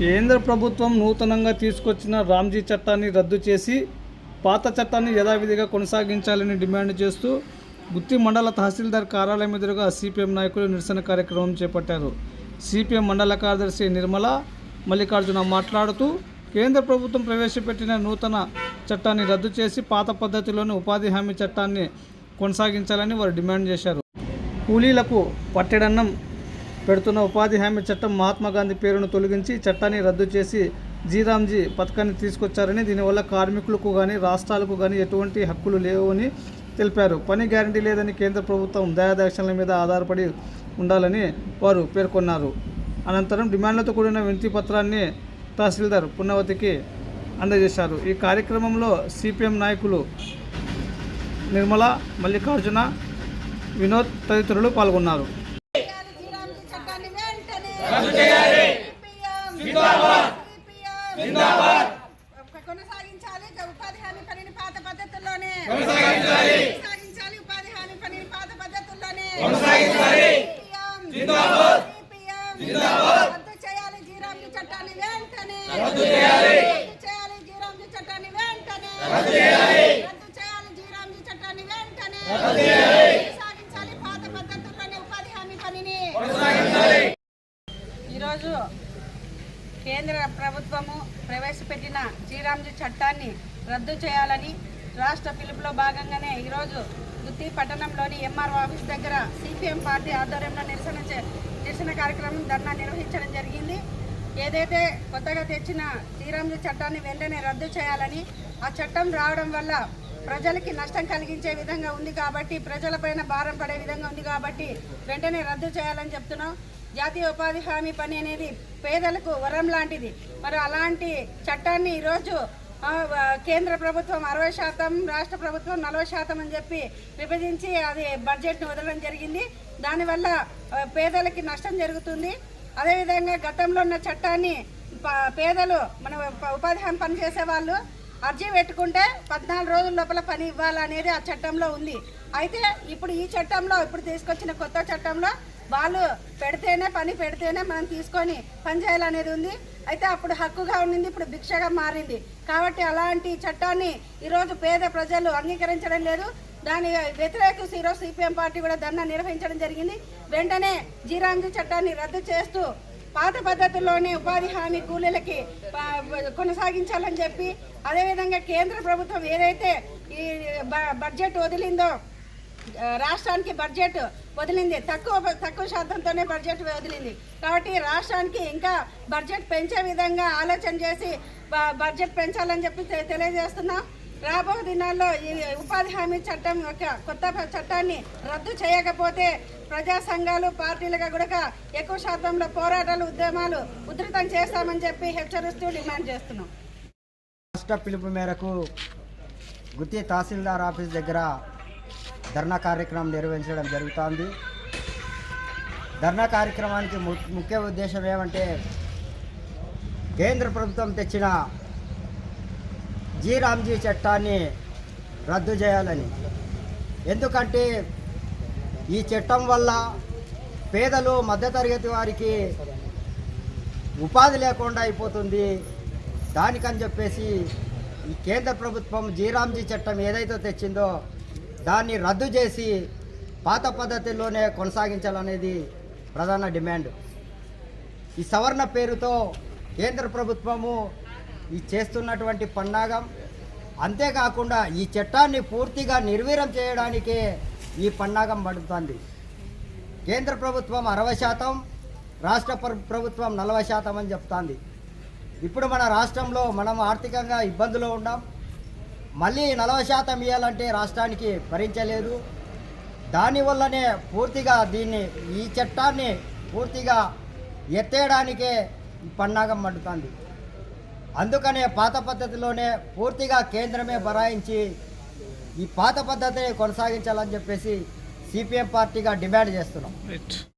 కేంద్ర ప్రభుత్వం నూతనంగా తీసుకొచ్చిన రామ్జీ చట్టాన్ని రద్దు చేసి పాత చట్టాన్ని యథావిధిగా కొనసాగించాలని డిమాండ్ చేస్తూ గుత్తి మండల తహసీల్దార్ కార్యాలయం ఎదురుగా సిపిఎం నాయకులు నిరసన కార్యక్రమం చేపట్టారు. సిపిఎం మండల కార్యదర్శి నిర్మల మల్లికార్జున మాట్లాడుతూ కేంద్ర ప్రభుత్వం ప్రవేశపెట్టిన నూతన చట్టాన్ని రద్దు చేసి పాత పద్ధతిలోని ఉపాధి హామీ చట్టాన్ని కొనసాగించాలని వారు డిమాండ్ చేశారు. కూలీలకు పట్టెడన్నం పెడుతున్న ఉపాధి హామీ చట్టం మహాత్మా గాంధీ పేరును తొలగించి చట్టాన్ని రద్దు చేసి జీరామ్జీ పథకాన్ని తీసుకొచ్చారని దీనివల్ల కార్మికులకు కానీ రాష్ట్రాలకు కానీ ఎటువంటి హక్కులు లేవని తెలిపారు. పని గ్యారంటీ లేదని కేంద్ర ప్రభుత్వం దయాదాక్షణల మీద ఆధారపడి ఉండాలని వారు పేర్కొన్నారు. అనంతరం డిమాండ్లతో కూడిన వినతి పత్రాన్ని తహసీల్దార్ పున్నవతికి అందజేశారు. ఈ కార్యక్రమంలో సిపిఎం నాయకులు నిర్మల మల్లికార్జున వినోద్ తదితరులు పాల్గొన్నారు చేయాలి జీరాంజీ చట్టాన్ని వెంటనే రద్దు చేయాలి జిందాబాద్. జిందాబాద్ కొనసాగించాలి. ఉపాధి హామీ పనిని పాత పద్ధతుల్లోనే. కొనసాగించాలి. కొనసాగించాలి ఉపాధి హామీ పనిని పాత పద్ధతుల్లోనే. కొనసాగించాలి. జిందాబాద్. జిందాబాద్. రద్దు చేయాలి జీరాంజీ చట్టాన్ని వెంటనే. రద్దు చేయాలి రద్దు చేయాలి జీరాంజీ చట్టాన్ని వెంటనే రద్దు చేయాలి రద్దు చేయాలి జీరాంజీ చట్టాన్ని వెంటనే రద్దు చేయాలి కొనసాగించాలి పాత పద్ధతుల్లోనే ఉపాధి హామీ పనిని ఈరోజు కేంద్ర ప్రభుత్వము ప్రవేశపెట్టిన జీరాంజీ చట్టాన్ని రద్దు చేయాలని రాష్ట్ర పిలుపులో భాగంగానే ఈరోజు గుత్తి పట్టణంలోని ఎంఆర్ఓ ఆఫీస్ దగ్గర సిపిఎం పార్టీ ఆధ్వర్యంలో నిరసన చే- నిరసన కార్యక్రమం ధర్నా నిర్వహించడం జరిగింది. ఏదైతే కొత్తగా తెచ్చిన జీరాంజీ చట్టాన్ని వెంటనే రద్దు చేయాలని ఆ చట్టం రావడం వల్ల ప్రజలకి నష్టం కలిగించే విధంగా ఉంది కాబట్టి ప్రజలపైన భారం పడే విధంగా ఉంది కాబట్టి వెంటనే రద్దు చేయాలని చెప్తున్నాం. జాతీయ ఉపాధి హామీ పని అనేది పేదలకు వరం లాంటిది. మరి అలాంటి చట్టాన్ని ఈరోజు కేంద్ర ప్రభుత్వం అరవై శాతం రాష్ట్ర ప్రభుత్వం నలభై శాతం అని చెప్పి విభజించి అది బడ్జెట్ను వదలడం జరిగింది. దానివల్ల పేదలకి నష్టం జరుగుతుంది. అదేవిధంగా గతంలో ఉన్న చట్టాన్ని పేదలు మన ఉపాధి హామీ పని చేసేవాళ్ళు అర్జీ పెట్టుకుంటే పద్నాలుగు రోజుల లోపల పని ఇవ్వాలనేది ఆ చట్టంలో ఉంది. అయితే ఇప్పుడు ఈ చట్టంలో ఇప్పుడు తీసుకొచ్చిన కొత్త చట్టంలో వాళ్ళు పెడితేనే పని పెడితేనే మనం తీసుకొని పని చేయాలనేది ఉంది. అయితే అప్పుడు హక్కుగా ఉండింది ఇప్పుడు భిక్షగా మారింది. కాబట్టి అలాంటి చట్టాన్ని ఈరోజు పేద ప్రజలు అంగీకరించడం లేదు. దాని వ్యతిరేకిస్తూ ఈరోజు సిపిఎం పార్టీ కూడా ధర్నా నిర్వహించడం జరిగింది. వెంటనే జీరాంజీ చట్టాన్ని రద్దు చేస్తూ పాత పద్ధతుల్లోనే ఉపాధి హామీ కూలీలకి కొనసాగించాలని చెప్పి అదేవిధంగా కేంద్ర ప్రభుత్వం ఏదైతే ఈ బ- బడ్జెట్ వదిలిందో రాష్ట్రానికి బడ్జెట్ వదిలింది. తక్కువ తక్కువ శాతంతోనే బడ్జెట్ వదిలింది. కాబట్టి రాష్ట్రానికి ఇంకా బడ్జెట్ పెంచే విధంగా ఆలోచన చేసి బ- బడ్జెట్ పెంచాలని చెప్పి తెలియజేస్తున్నాం. రాబో దినాల్లో ఈ ఉపాధి హామీ చట్టం యొక్క కొత్త చట్టాన్ని రద్దు చేయకపోతే ప్రజా సంఘాలు పార్టీలుగా కూడా ఎక్కువ శాతంలో పోరాటాలు ఉద్యమాలు ఉధృతం చేస్తామని చెప్పి హెచ్చరిస్తూ డిమాండ్ చేస్తున్నాం. రాష్ట్ర పిలుపు మేరకు గుత్తి తహసీల్దార్ ఆఫీస్ దగ్గర ధర్నా కార్యక్రమం నిర్వహించడం జరుగుతోంది. ధర్నా కార్యక్రమానికి ము- ముఖ్య ఉద్దేశం ఏమంటే కేంద్ర ప్రభుత్వం తెచ్చిన జీ రామ్జీ చట్టాన్ని రద్దు చేయాలని. ఎందుకంటే ఈ చట్టం వల్ల పేదలు మధ్యతరగతి వారికి ఉపాధి లేకుండా అయిపోతుంది. దానికని చెప్పేసి ఈ కేంద్ర ప్రభుత్వం జీరామ్జీ చట్టం ఏదైతే తెచ్చిందో దాన్ని రద్దు చేసి పాత పద్ధతిలోనే కొనసాగించాలనేది ప్రధాన డిమాండ్. ఈ సవరణ పేరుతో కేంద్ర ప్రభుత్వము ఈ చేస్తున్నటువంటి పన్నాగం. అంతేకాకుండా ఈ చట్టాన్ని పూర్తిగా నిర్వీర్యం చేయడానికే ఈ పన్నాగం పడుతుంది. కేంద్ర ప్రభుత్వం అరవై శాతం రాష్ట్ర ప్రభుత్వం నలభై శాతం అని చెప్తుంది. ఇప్పుడు మన రాష్ట్రంలో మనం ఆర్థికంగా ఇబ్బందులో ఉన్నాం. మళ్ళీ నలభై శాతం ఇవ్వాలంటే రాష్ట్రానికి భరించలేదు. దానివల్లనే పూర్తిగా దీన్ని ఈ చట్టాన్ని పూర్తిగా ఎత్తేయడానికే పన్నాగం మండుతుంది. అందుకనే పాత పద్ధతిలోనే పూర్తిగా కేంద్రమే బరాయించి ఈ పాత పద్ధతిని కొనసాగించాలని చెప్పేసి సిపిఎం పార్టీగా డిమాండ్ చేస్తున్నాం.